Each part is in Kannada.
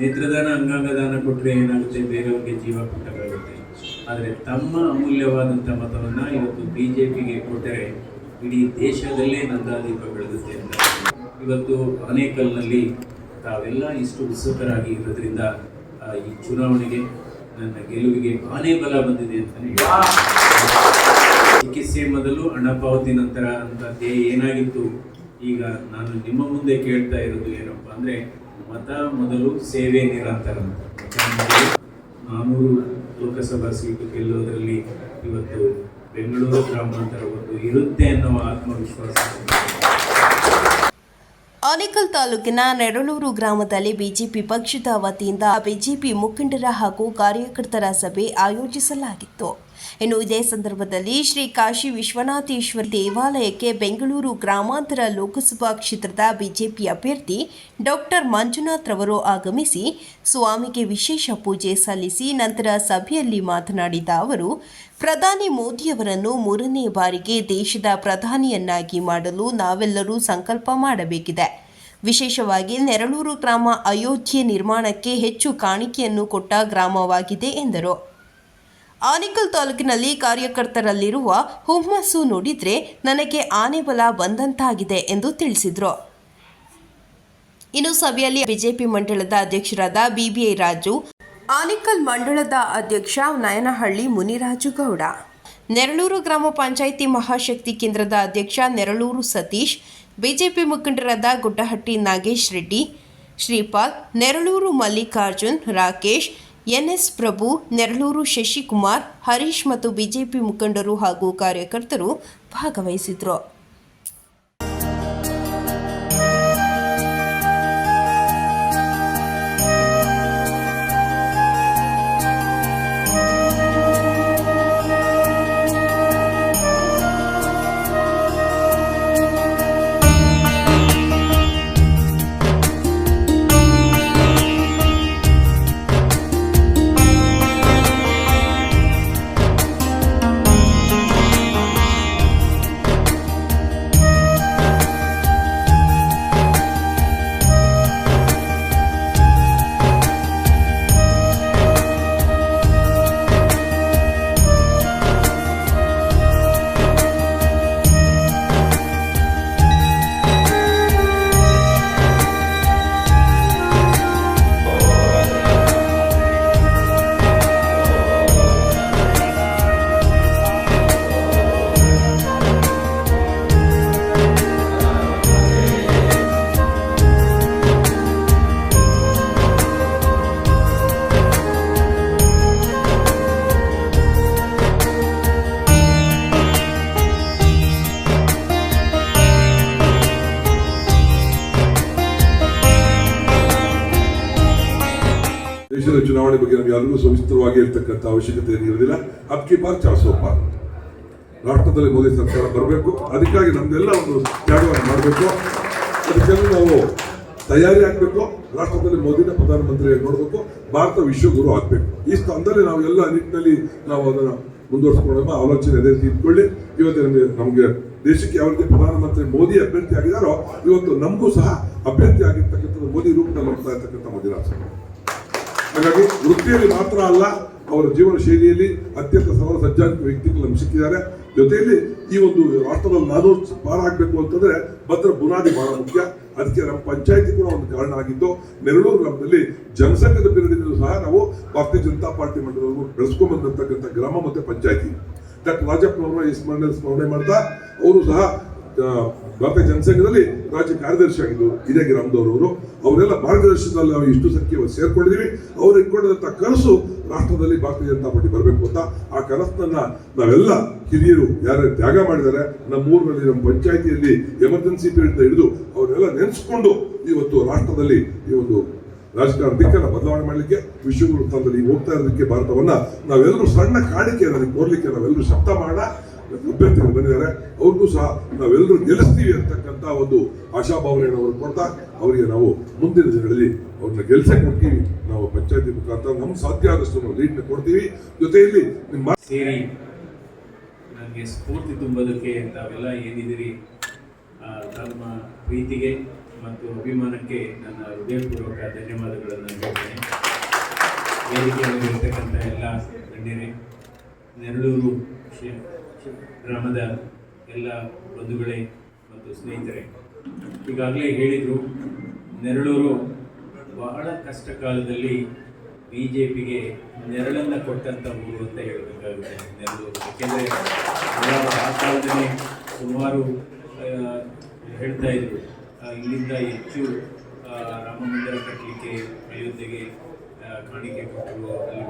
ನೇತ್ರದಾನ, ಅಂಗಾಂಗದಾನ ಕೊಟ್ಟರೆ ಏನಾಗುತ್ತೆ? ಬೇರೆಯವ್ರಿಗೆ ಜೀವ ಕೊಟ್ಟಾಗುತ್ತೆ ಆದರೆ ತಮ್ಮ ಅಮೂಲ್ಯವಾದಂಥ ಮತವನ್ನು ಇವತ್ತು ಬಿ ಜೆ ಪಿಗೆ ಕೊಟ್ಟರೆ ಇಡೀ ದೇಶದಲ್ಲೇ ನಂದಾದೀಪ ಬೆಳಗುತ್ತೆ ಅಂತ. ಇವತ್ತು ಆನೇಕಲ್ನಲ್ಲಿ ತಾವೆಲ್ಲ ಇಷ್ಟು ಉತ್ಸುಕರಾಗಿ ಇರೋದ್ರಿಂದ ಈ ಚುನಾವಣೆಗೆ ನನ್ನ ಗೆಲುವಿಗೆ ಆನೆ ಬಲ ಬಂದಿದೆ ಅಂತಲೇ ಚಿಕಿತ್ಸೆ ಮೊದಲು ಹಣ ಪಾವತಿ ನಂತರ ಅಂತ ಏನಾಗಿತ್ತು? ಈಗ ನಾನು ನಿಮ್ಮ ಮುಂದೆ ಕೇಳ್ತಾ ಇರೋದು ಏನಪ್ಪ ಅಂದರೆ ಮತ ಮೊದಲು ಸೇವೆ ನಿರಂತರ. ನಾನೂರು ಲೋಕಸಭಾ ಸೀಟು ಗೆಲ್ಲೋದ್ರಲ್ಲಿ ಇವತ್ತು ಬೆಂಗಳೂರು ಗ್ರಾಮಾಂತರ ಒಂದು ಇರುತ್ತೆ ಅನ್ನೋ ಆತ್ಮವಿಶ್ವಾಸ. ಆನೇಕಲ್ ತಾಲೂಕಿನ ನೆರಳೂರು ಗ್ರಾಮದಲ್ಲಿ ಬಿಜೆಪಿ ಪಕ್ಷದ ವತಿಯಿಂದ ಬಿಜೆಪಿ ಮುಖಂಡರ ಹಾಗೂ ಕಾರ್ಯಕರ್ತರ ಸಭೆ ಆಯೋಜಿಸಲಾಗಿತ್ತು. ಇನ್ನು ಇದೇ ಸಂದರ್ಭದಲ್ಲಿ ಶ್ರೀ ಕಾಶಿ ವಿಶ್ವನಾಥೇಶ್ವರ ದೇವಾಲಯಕ್ಕೆ ಬೆಂಗಳೂರು ಗ್ರಾಮಾಂತರ ಲೋಕಸಭಾ ಕ್ಷೇತ್ರದ ಬಿಜೆಪಿ ಅಭ್ಯರ್ಥಿ ಡಾಕ್ಟರ್ ಮಂಜುನಾಥ್ ರವರು ಆಗಮಿಸಿ ಸ್ವಾಮಿಗೆ ವಿಶೇಷ ಪೂಜೆ ಸಲ್ಲಿಸಿ ನಂತರ ಸಭೆಯಲ್ಲಿ ಮಾತನಾಡಿದ ಅವರು, ಪ್ರಧಾನಿ ಮೋದಿಯವರನ್ನು ಮೂರನೇ ಬಾರಿಗೆ ದೇಶದ ಪ್ರಧಾನಿಯನ್ನಾಗಿ ಮಾಡಲು ನಾವೆಲ್ಲರೂ ಸಂಕಲ್ಪ ಮಾಡಬೇಕಿದೆ. ವಿಶೇಷವಾಗಿ ನೆರಳೂರು ಗ್ರಾಮ ಅಯೋಧ್ಯೆ ನಿರ್ಮಾಣಕ್ಕೆ ಹೆಚ್ಚು ಕಾಣಿಕೆಯನ್ನು ಕೊಟ್ಟ ಗ್ರಾಮವಾಗಿದೆ ಎಂದರು. ಆನೇಕಲ್ ತಾಲೂಕಿನಲ್ಲಿ ಕಾರ್ಯಕರ್ತರಲ್ಲಿರುವ ಹುಮ್ಮಸ್ಸು ನೋಡಿದ್ರೆ ನನಗೆ ಆನೆ ಬಲ ಬಂದಂತಾಗಿದೆ ಎಂದು ತಿಳಿಸಿದರು. ಇನ್ನು ಸಭೆಯಲ್ಲಿ ಬಿಜೆಪಿ ಮಂಡಳದ ಅಧ್ಯಕ್ಷರಾದ ಬಿಬಿಐ ರಾಜು, ಆನೇಕಲ್ ಮಂಡಳದ ಅಧ್ಯಕ್ಷ ನಯನಹಳ್ಳಿ ಮುನಿರಾಜು ಗೌಡ, ನೆರಳೂರು ಗ್ರಾಮ ಪಂಚಾಯಿತಿ ಮಹಾಶಕ್ತಿ ಕೇಂದ್ರದ ಅಧ್ಯಕ್ಷ ನೆರಳೂರು ಸತೀಶ್, ಬಿಜೆಪಿ ಮುಖಂಡರಾದ ಗುಡ್ಡಹಟ್ಟಿ ನಾಗೇಶ್ ರೆಡ್ಡಿ, ಶ್ರೀಪಾಲ್, ನೆರಳೂರು ಮಲ್ಲಿಕಾರ್ಜುನ್, ರಾಕೇಶ್ ಎನ್ಎಸ್ ಪ್ರಭು ನೆರಳೂರು ಶಶಿಕುಮಾರ್ ಹರೀಶ್ ಮತ್ತು ಬಿಜೆಪಿ ಮುಖಂಡರು ಹಾಗೂ ಕಾರ್ಯಕರ್ತರು ಭಾಗವಹಿಸಿದ್ರು. ದೇಶದ ಚುನಾವಣೆ ಬಗ್ಗೆ ನಮಗೆ ಯಾರಿಗೂ ಸವಿಸ್ತರವಾಗಿ ಇರ್ತಕ್ಕಂಥ ಅವಶ್ಯಕತೆ ಏನಿರೋದಿಲ್ಲ ಅಪ್ಕಿ ಪಾರ್ ಚಾಸೋ ಪಾರ್. ರಾಷ್ಟ್ರದಲ್ಲಿ ಮೋದಿ ಸರ್ಕಾರ ಬರಬೇಕು. ಅದಕ್ಕಾಗಿ ನಮ್ದೆಲ್ಲ ಒಂದು ತ್ಯಾಗವನ್ನು ಮಾಡಬೇಕು. ಅದಕ್ಕೆಲ್ಲ ನಾವು ತಯಾರಿ ಆಗಬೇಕು. ರಾಷ್ಟ್ರದಲ್ಲಿ ಮೋದಿನ ಪ್ರಧಾನಮಂತ್ರಿಯಾಗಿ ನೋಡಬೇಕು. ಭಾರತ ವಿಶ್ವಗುರು ಆಗಬೇಕು. ಈ ಸ್ಥಾನದಲ್ಲಿ ನಾವು ಎಲ್ಲ ನಿಟ್ಟಿನಲ್ಲಿ ನಾವು ಅದನ್ನು ಮುಂದುವರಿಸ್ಕೊಳ್ಳೋಣ ಆಲೋಚನೆ ಅದೇ ರೀತಿ ಇಟ್ಕೊಳ್ಳಿ. ಇವತ್ತು ನಮಗೆ ನಮಗೆ ದೇಶಕ್ಕೆ ಯಾವ ರೀತಿ ಪ್ರಧಾನಮಂತ್ರಿ ಮೋದಿ ಅಭ್ಯರ್ಥಿ ಆಗಿದಾರೋ, ಇವತ್ತು ನಮಗೂ ಸಹ ಅಭ್ಯರ್ಥಿ ಆಗಿರ್ತಕ್ಕಂಥದ್ದು ಮೋದಿ ರೂಪದಲ್ಲಿ ನೋಡ್ತಾ ಇರ್ತಕ್ಕಂಥ ಮೋದಿ ರಾಷ್ಟ್ರ ಹಾಗಾಗಿ ವೃತ್ತಿಯಲ್ಲಿ ಮಾತ್ರ ಅಲ್ಲ, ಅವರ ಜೀವನ ಶೈಲಿಯಲ್ಲಿ ಅತ್ಯಂತ ಸರಳ ಸಜ್ಜಾಂತ ವ್ಯಕ್ತಿಗಳು ನಮ್ಗೆ ಸಿಕ್ಕಿದ್ದಾರೆ. ಜೊತೆಯಲ್ಲಿ ಈ ಒಂದು ರಾಷ್ಟ್ರದಲ್ಲಿ ನಾನು ಪಾರಾಗಬೇಕು ಅಂತಂದ್ರೆ ಭದ್ರ ಬುನಾದಿ ಬಹಳ ಮುಖ್ಯ. ಅದಕ್ಕೆ ನಮ್ಮ ಪಂಚಾಯತಿ ಕೂಡ ಒಂದು ಕಾರಣ ಆಗಿದ್ದು, ನೆರಳೂರು ಗ್ರಾಮದಲ್ಲಿ ಜನಸಂಘದ ಪಿರಡಿನಲ್ಲೂ ಸಹ ನಾವು ಭಾರತೀಯ ಜನತಾ ಪಾರ್ಟಿ ಮಂಡಲವನ್ನು ಬೆಳೆಸ್ಕೊಂಡ್ ಬಂದಂತಕ್ಕಂಥ ಗ್ರಾಮ ಮತ್ತೆ ಪಂಚಾಯತಿ. ಡಾಕ್ಟರ್ ರಾಜಪ್ಪನವರು ಈ ಸ್ಮರಣೆ ಸ್ಮರಣೆ ಮಾಡ್ತಾ, ಅವರು ಸಹ ಭಾರತೀಯ ಜನಸಂಘದಲ್ಲಿ ರಾಜ್ಯ ಕಾರ್ಯದರ್ಶಿ ಆಗಿದ್ದು ಇದೇ ಗ್ರಾಮದವರು ಅವರೆಲ್ಲ ಮಾರ್ಗದರ್ಶನದಲ್ಲಿ ನಾವು ಇಷ್ಟು ಸಂಖ್ಯೆ ಸೇರ್ಕೊಂಡಿದ್ದೀವಿ. ಅವ್ರು ಇಟ್ಕೊಂಡಿದಂತ ಕನಸು ರಾಷ್ಟ್ರದಲ್ಲಿ ಭಾರತೀಯ ಜನತಾ ಪಾರ್ಟಿ ಬರಬೇಕು ಅಂತ ಆ ಕನಸನ್ನ ನಾವೆಲ್ಲ ಹಿರಿಯರು ಯಾರು ತ್ಯಾಗ ಮಾಡಿದ್ದಾರೆ, ನಮ್ಮ ಊರಿನಲ್ಲಿ, ನಮ್ಮ ಪಂಚಾಯಿತಿಯಲ್ಲಿ ಎಮರ್ಜೆನ್ಸಿ ಪೀರಿಯಡ್ ಹಿಡಿದು ಅವರೆಲ್ಲ ನೆನೆಸ್ಕೊಂಡು ಇವತ್ತು ರಾಷ್ಟ್ರದಲ್ಲಿ ಈ ಒಂದು ರಾಜಕಾರಣ ದಿಕ್ಕನ್ನು ಬದಲಾವಣೆ ಮಾಡಲಿಕ್ಕೆ, ವಿಶ್ವಗುರು ಸ್ಥಾನದಲ್ಲಿ ಹೋಗ್ತಾ ಇರೋದಕ್ಕೆ ಭಾರತವನ್ನ ನಾವೆಲ್ಲರೂ ಸಣ್ಣ ಕಾಣಿಕೆ ಅದಕ್ಕೆ ಕೋರ್ಲಿಕ್ಕೆ ನಾವೆಲ್ಲರೂ ಶಬ್ದ ಮಾಡೋಣ. ಅಭ್ಯರ್ಥಿಗಳು ಬಂದಿದ್ದಾರೆ ಅವ್ರಿಗೂ ಸಹ ನಾವೆಲ್ಲರೂ ಗೆಲ್ಲಿಸ್ತೀವಿ ಅಂತಕ್ಕಂಥ ಒಂದು ಆಶಾಭಾವನೆಯನ್ನು ಅವ್ರಿಗೆ ಕೊಡ್ತಾ, ಅವರಿಗೆ ನಾವು ಮುಂದಿನ ದಿನಗಳಲ್ಲಿ ಅವ್ರನ್ನ ಗೆಲ್ಸೇ ಕೊಡ್ತೀವಿ. ನಾವು ಪಂಚಾಯತಿ ಮುಖಾಂತರ ನಮ್ಗೆ ಸಾಧ್ಯ ಆದಷ್ಟು ನಾವು ಲೀಡ್ನ ಕೊಡ್ತೀವಿ. ಜೊತೆಯಲ್ಲಿ ನಿಮ್ಮ ಸೇರಿ ನನಗೆ ಸ್ಫೂರ್ತಿ ತುಂಬೋದಕ್ಕೆ ತಾವೆಲ್ಲ ಏನಿದ್ದೀರಿ? ತಮ್ಮ ಪ್ರೀತಿಗೆ ಮತ್ತು ಅಭಿಮಾನಕ್ಕೆ ನನ್ನ ಹೃದಯಪೂರ್ವಕ ಧನ್ಯವಾದಗಳನ್ನು ಹೇಳ್ತೇನೆ. ವೇದಿಕೆಯಲ್ಲಿರ್ತಕ್ಕಂಥ ಎಲ್ಲ ಗಣ್ಯರೇ, ನೆರಳೂರು ಗ್ರಾಮದ ಎಲ್ಲ ಬಂಧುಗಳೇ ಮತ್ತು ಸ್ನೇಹಿತರೆ, ಈಗಾಗಲೇ ಹೇಳಿದರು, ನೆರಳೂರು ಬಹಳ ಕಷ್ಟ ಕಾಲದಲ್ಲಿ ಬಿ ಜೆ ಪಿಗೆ ನೆರಳನ್ನು ಕೊಟ್ಟಂಥ ಊರು ಅಂತ ಹೇಳಬೇಕಾಗುತ್ತೆ ನೆರಳೂರು. ಯಾಕೆಂದರೆ ಆ ಕಾಲದಲ್ಲಿ ಸುಮಾರು ಹೇಳ್ತಾ ಇದ್ರು ಇಲ್ಲಿಂದ ಹೆಚ್ಚು ರಾಮ ಮಂದಿರ ಕಟ್ಟಲಿಕ್ಕೆ, ಅಯೋಧ್ಯೆಗೆ ಕಾಣಿಕೆ ಕೊಟ್ಟರು, ಅಲ್ಲಿ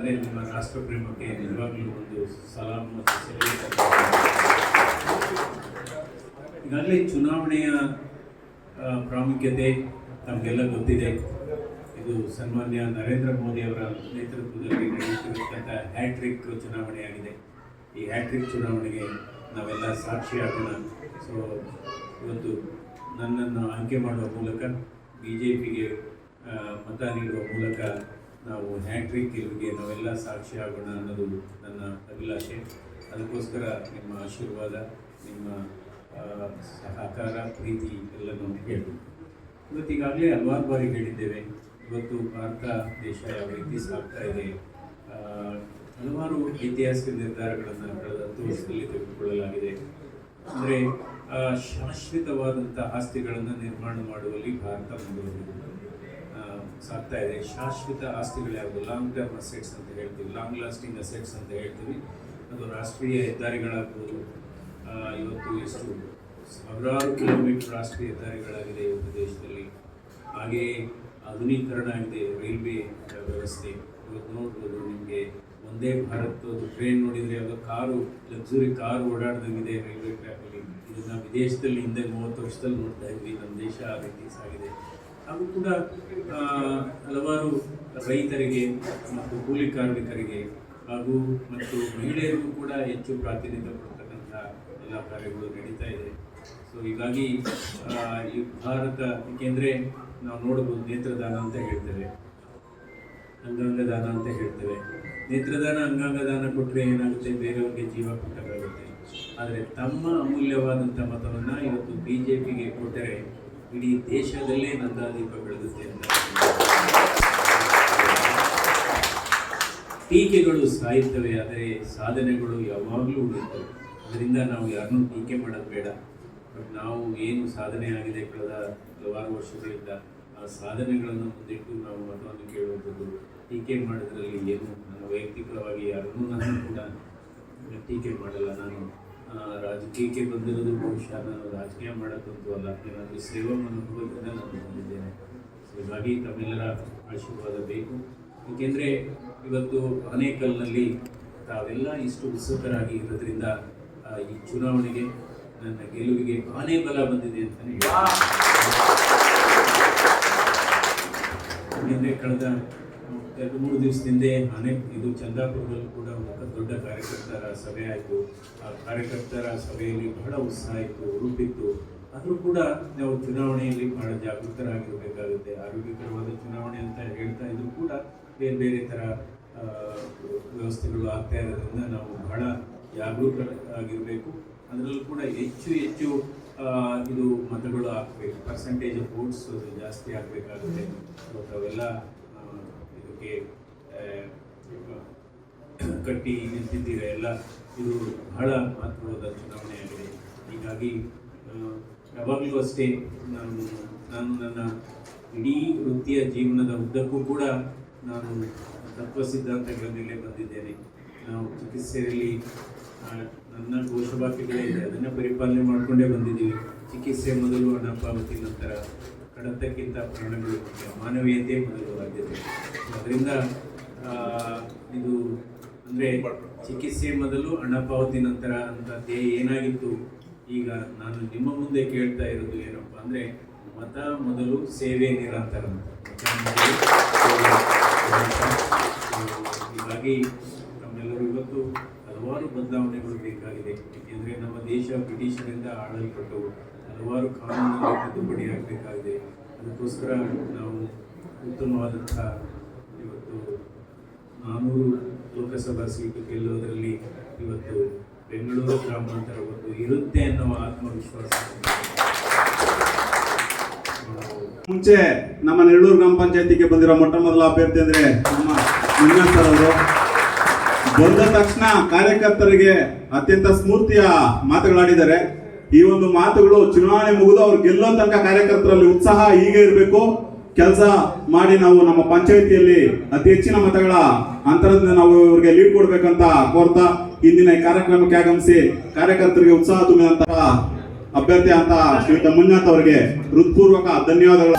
ಅಂದರೆ ನಿಮ್ಮ ರಾಷ್ಟ್ರ ಪ್ರೇಮಕ್ಕೆ ನಿಜವಾಗಲೂ ಒಂದು ಸಲಾಮ್ ಈಗಾಗಲೇ ಚುನಾವಣೆಯ ಪ್ರಾಮುಖ್ಯತೆ ನಮಗೆಲ್ಲ ಗೊತ್ತಿದೆ. ಇದು ಸನ್ಮಾನ್ಯ ನರೇಂದ್ರ ಮೋದಿ ಅವರ ನೇತೃತ್ವದಲ್ಲಿ ನಡೆಯುತ್ತಿರತಕ್ಕಂಥ ಹ್ಯಾಟ್ರಿಕ್ ಚುನಾವಣೆಯಾಗಿದೆ ಈ ಹ್ಯಾಟ್ರಿಕ್ ಚುನಾವಣೆಗೆ ನಾವೆಲ್ಲ ಸಾಕ್ಷಿಯಾಗೋಣ ಸೊ ಇವತ್ತು ನನ್ನನ್ನು ಆಯ್ಕೆ ಮಾಡುವ ಮೂಲಕ ಬಿ ಜೆ ಪಿಗೆ ಮತ ನೀಡುವ ಮೂಲಕ ನಾವು ಹ್ಯಾಟ್ರಿಕ್ ಗೆಲುವಿಗೆ ನಾವೆಲ್ಲ ಸಾಕ್ಷಿಯಾಗೋಣ ಅನ್ನೋದು ನನ್ನ ಅಭಿಲಾಷೆ. ಅದಕ್ಕೋಸ್ಕರ ನಿಮ್ಮ ಆಶೀರ್ವಾದ, ನಿಮ್ಮ ಸಹಕಾರ, ಪ್ರೀತಿ ಎಲ್ಲನೂ ಹೇಳಿ ಇವತ್ತು ಈಗಾಗಲೇ ಹಲವಾರು ಬಾರಿ ಹೇಳಿದ್ದೇವೆ. ಇವತ್ತು ಭಾರತ ದೇಶ ಯಾವ ರೀತಿ ಸಾಗ್ತಾ ಇದೆ ಹಲವಾರು ಐತಿಹಾಸಿಕ ನಿರ್ಧಾರಗಳನ್ನು ಕಳೆದ ಹತ್ತು ವರ್ಷದಲ್ಲಿ ತೆಗೆದುಕೊಳ್ಳಲಾಗಿದೆ. ಅಂದರೆ ಶಾಶ್ವತವಾದಂಥ ಆಸ್ತಿಗಳನ್ನು ನಿರ್ಮಾಣ ಮಾಡುವಲ್ಲಿ ಭಾರತ ಮುಂದುವರೆದಿದೆ. ಆ, ಸಾಗ್ತಾ ಇದೆ. ಶಾಶ್ವತ ಆಸ್ತಿಗಳು ಯಾವುದು? ಲಾಂಗ್ ಟರ್ಮ್ ಅಸೆಟ್ಸ್ ಅಂತ ಹೇಳ್ತೀವಿ. ಲಾಂಗ್ ಲಾಸ್ಟಿಂಗ್ ಅಸೆಟ್ಸ್ ಅಂತ ಹೇಳ್ತೀವಿ. ಅದು ರಾಷ್ಟ್ರೀಯ ಹೆದ್ದಾರಿಗಳಾಗ್ಬೋದು. ಇವತ್ತು ಎಷ್ಟು ಸಾವಿರಾರು ಕಿಲೋಮೀಟರ್ ರಾಷ್ಟ್ರೀಯ ಹೆದ್ದಾರಿಗಳಾಗಿದೆ ಇವತ್ತು ದೇಶದಲ್ಲಿ. ಹಾಗೆಯೇ ಆಧುನೀಕರಣ ಆಗಿದೆ. ರೈಲ್ವೆ ವ್ಯವಸ್ಥೆ. ಇವತ್ತು ನೋಡ್ಬೋದು ನಿಮಗೆ ಒಂದೇ ಭಾರತ್ ಅದು ಟ್ರೈನ್ ನೋಡಿದರೆ ಅದು ಕಾರು ಲಕ್ಸುರಿ ಕಾರು ಓಡಾಡ್ದಂಗಿದೆ ರೈಲ್ವೆ ಟ್ರ್ಯಾಕಲ್ಲಿ ಇದನ್ನು ವಿದೇಶದಲ್ಲಿ ಹಿಂದೆ ಮೂವತ್ತು ವರ್ಷದಲ್ಲಿ ನೋಡ್ತಾ ಇದ್ವಿ. ನಮ್ಮ ದೇಶ ಆ ರೀತಿ ಸಾಗಿದೆ. ಹಾಗೂ ಕೂಡ ಹಲವಾರು ರೈತರಿಗೆ ಮತ್ತು ಕೂಲಿ ಕಾರ್ಮಿಕರಿಗೆ ಹಾಗೂ ಮತ್ತು ಮಹಿಳೆಯರಿಗೂ ಕೂಡ ಹೆಚ್ಚು ಪ್ರಾತಿನಿಧ್ಯ ಕೊಡ್ತಕ್ಕಂಥ ಎಲ್ಲ ಕಾರ್ಯಗಳು ನಡೀತಾ ಇದೆ. ಸೊ ಹೀಗಾಗಿ ಈ ಭಾರತ, ಏಕೆಂದರೆ ನಾವು ನೋಡಬಹುದು ನೇತ್ರದಾನ ಅಂತ ಹೇಳ್ತೇವೆ. ಅಂಗಾಂಗದಾನ ಅಂತ ಹೇಳ್ತೇವೆ. ನೇತ್ರದಾನ, ಅಂಗಾಂಗದಾನ ಕೊಟ್ಟರೆ ಏನಾಗುತ್ತೆ? ಬೇರೆಯವ್ರಿಗೆ ಜೀವ ಕೊಟ್ಟಾಗುತ್ತೆ ಆದರೆ ತಮ್ಮ ಅಮೂಲ್ಯವಾದಂಥ ಮತವನ್ನು ಇವತ್ತು ಬಿ ಜೆ ಪಿಗೆ ಕೊಟ್ಟರೆ ಇಡೀ ದೇಶದಲ್ಲೇ ನಂದಾದೀಪ ಬೆಳಗುತ್ತೆ ಅಂತ. ಟೀಕೆಗಳು ಸಾಯುತ್ತವೆ, ಆದರೆ ಸಾಧನೆಗಳು ಯಾವಾಗಲೂ ಉಳಿಯುತ್ತವೆ. ಅದರಿಂದ ನಾವು ಯಾರನ್ನೂ ಟೀಕೆ ಮಾಡೋದು ಬೇಡ. ಬಟ್ ನಾವು ಏನು ಸಾಧನೆ ಆಗಿದೆ ಕಳೆದ ಹಲವಾರು ವರ್ಷಗಳಿಂದ, ಆ ಸಾಧನೆಗಳನ್ನು ಮುಂದಿಟ್ಟು ನಾವು ಮತವನ್ನು ಕೇಳುವಂಥದ್ದು, ಟೀಕೆ ಮಾಡೋದ್ರಲ್ಲಿ ಏನು? ನನ್ನ ವೈಯಕ್ತಿಕವಾಗಿ ಯಾರನ್ನೂ ನಾನು ಕೂಡ ಟೀಕೆ ಮಾಡಲ್ಲ. ನಾನು ರಾಜಕೀಯಕ್ಕೆ ಬಂದಿರೋದು ಬಹುಶಃ ನಾನು ರಾಜಕೀಯ ಮಾಡೋಕ್ಕಂತೂ ಅಲ್ಲ. ಏನಾದರೂ ಸೇವಾ ಮನೋಭಾವದಿಂದ ನಾನು ಬಂದಿದ್ದೇನೆ. ಹೀಗಾಗಿ ತಮ್ಮೆಲ್ಲರ ಆಶೀರ್ವಾದ ಬೇಕು. ಏಕೆಂದರೆ ಇವತ್ತು ಆನೇಕಲ್ನಲ್ಲಿ ತಾವೆಲ್ಲ ಇಷ್ಟು ಉತ್ಸುಕರಾಗಿ ಇರೋದ್ರಿಂದ ಈ ಚುನಾವಣೆಗೆ ನನ್ನ ಗೆಲುವಿಗೆ ಆನೆ ಬಲ ಬಂದಿದೆ ಅಂತಲೇ ಯಾಕೆಂದರೆ ಕಳೆದ ಎರಡು ಮೂರು ದಿವಸದಿಂದ ಅನೇಕ ಇದು ಚಂದಾಪುರದಲ್ಲಿ ಕೂಡ ಒಂದು ದೊಡ್ಡ ಕಾರ್ಯಕರ್ತರ ಸಭೆ ಆಯಿತು. ಆ ಕಾರ್ಯಕರ್ತರ ಸಭೆಯಲ್ಲಿ ಬಹಳ ಉತ್ಸಾಹ ಇತ್ತು ರೂಪಿತ್ತು ಆದರೂ ಕೂಡ ನಾವು ಚುನಾವಣೆಯಲ್ಲಿ ಬಹಳ ಜಾಗೃತರಾಗಿರಬೇಕಾಗುತ್ತೆ. ಆರೋಗ್ಯಕರವಾದ ಚುನಾವಣೆ ಅಂತ ಹೇಳ್ತಾ ಇದ್ರು ಕೂಡ ಬೇರೆ ಬೇರೆ ಥರ ವ್ಯವಸ್ಥೆಗಳು ಆಗ್ತಾ ಇರೋದ್ರಿಂದ ನಾವು ಬಹಳ ಜಾಗರೂಕರಾಗಿರಬೇಕು ಅದರಲ್ಲೂ ಕೂಡ ಹೆಚ್ಚು ಹೆಚ್ಚು ಇದು ಮತಗಳು ಹಾಕಬೇಕು ಪರ್ಸೆಂಟೇಜ್ ವೋಟ್ಸ್ ಜಾಸ್ತಿ ಆಗಬೇಕಾಗುತ್ತೆ. ಅವೆಲ್ಲ ಆ, ಇದಕ್ಕೆ ಕಟ್ಟಿ ನಿಂತಿದ್ದೀರ ಎಲ್ಲ ಇದು ಬಹಳ ಮಹತ್ವದ ಚುನಾವಣೆಯಾಗಿದೆ ಹೀಗಾಗಿ ಯಾವಾಗಲೂ ಅಷ್ಟೇ ನಾನು ನಾನು ನನ್ನ ಇಡೀ ವೃತ್ತಿಯ ಜೀವನದ ಉದ್ದಕ್ಕೂ ಕೂಡ ನಾನು ತತ್ವ ಸಿದ್ಧಾಂತಗಳ ಬಂದಿದ್ದೇನೆ. ನಾವು ಚಿಕಿತ್ಸೆಯಲ್ಲಿ ನನ್ನ ಘೋಷವಾಕ್ಯಗಳೇ ಇದೆ. ಅದನ್ನು ಪರಿಪಾಲನೆ ಮಾಡಿಕೊಂಡೇ ಬಂದಿದ್ದೀವಿ. ಚಿಕಿತ್ಸೆ ಮೊದಲು ಹಣ ಪಾವತಿ ನಂತರ ಕಡತಕ್ಕಿಂತ ಪ್ರಾಣಗಳು ಮಾನವೀಯತೆ ಮೊದಲು ಆದ್ಯತೆ. ಅದರಿಂದ ಇದು ಅಂದರೆ ಚಿಕಿತ್ಸೆ ಮೊದಲು ಹಣ ಪಾವತಿ ನಂತರ ಅಂತ ಧ್ಯೇಯ ಏನಾಗಿತ್ತು? ಈಗ ನಾನು ನಿಮ್ಮ ಮುಂದೆ ಕೇಳ್ತಾ ಇರೋದು ಏನಪ್ಪ ಅಂದರೆ ಮತ ಮೊದಲು ಸೇವೆ ನಿರಂತರ ಹೀಗಾಗಿ ನಮ್ಮೆಲ್ಲರೂ ಇವತ್ತು ಹಲವಾರು ಬದಲಾವಣೆಗಳು ಬೇಕಾಗಿದೆ. ಏಕೆಂದರೆ ನಮ್ಮ ದೇಶ ಬ್ರಿಟಿಷರಿಂದ ಆಳಲ್ಪಟ್ಟು ಹಲವಾರು ಕಾನೂನುಗಳು ತಿದ್ದುಪಡಿ ಆಗಬೇಕಾಗಿದೆ. ಅದಕ್ಕೋಸ್ಕರ ನಾವು ಉತ್ತಮವಾದಂಥ ಇವತ್ತು ನಾನೂರು ಲೋಕಸಭಾ ಸೀಟು ಗೆಲ್ಲುವುದರಲ್ಲಿ ಇವತ್ತು ಬೆಂಗಳೂರು ಗ್ರಾಮಾಂತರ ಒಂದು ಇರುತ್ತೆ ಅನ್ನೋ ಆತ್ಮವಿಶ್ವಾಸ ಮುಂಚೆ ನಮ್ಮ ನೆಲ್ಲೂರು ಗ್ರಾಮ ಪಂಚಾಯತಿಗೆ ಬಂದಿರೋ ಮೊಟ್ಟ ಮೊದಲ ಅಭ್ಯರ್ಥಿ ಅಂದ್ರೆ ನಮ್ಮ ಸರ್ ಬಂದ ತಕ್ಷಣ ಕಾರ್ಯಕರ್ತರಿಗೆ ಅತ್ಯಂತ ಸ್ಮೂರ್ತಿಯ ಮಾತುಗಳಾಡಿದ್ದಾರೆ. ಈ ಒಂದು ಮಾತುಗಳು ಚುನಾವಣೆ ಮುಗಿದು ಅವ್ರು ಗೆಲ್ಲೋ ತನಕ ಕಾರ್ಯಕರ್ತರಲ್ಲಿ ಉತ್ಸಾಹ ಹೀಗೆ ಇರಬೇಕು. ಕೆಲಸ ಮಾಡಿ ನಾವು ನಮ್ಮ ಪಂಚಾಯತಿಯಲ್ಲಿ ಅತಿ ಹೆಚ್ಚಿನ ಮತಗಳ ಅಂತರದಿಂದ ನಾವು ಇವರಿಗೆ ಲೀಡ್ ಕೊಡ್ಬೇಕಂತ ಕೋರ್ತಾ ಇಂದಿನ ಈ ಕಾರ್ಯಕ್ರಮಕ್ಕೆ ಆಗಮಿಸಿ ಕಾರ್ಯಕರ್ತರಿಗೆ ಉತ್ಸಾಹ ತುಂಬಿದಂತಹ ಅಭ್ಯರ್ಥಿ ಅಂತ ಶ್ರೀಯುತ ಮಂಜುನಾಥ್ ಅವರಿಗೆ ಹೃತ್ಪೂರ್ವಕ ಧನ್ಯವಾದಗಳು.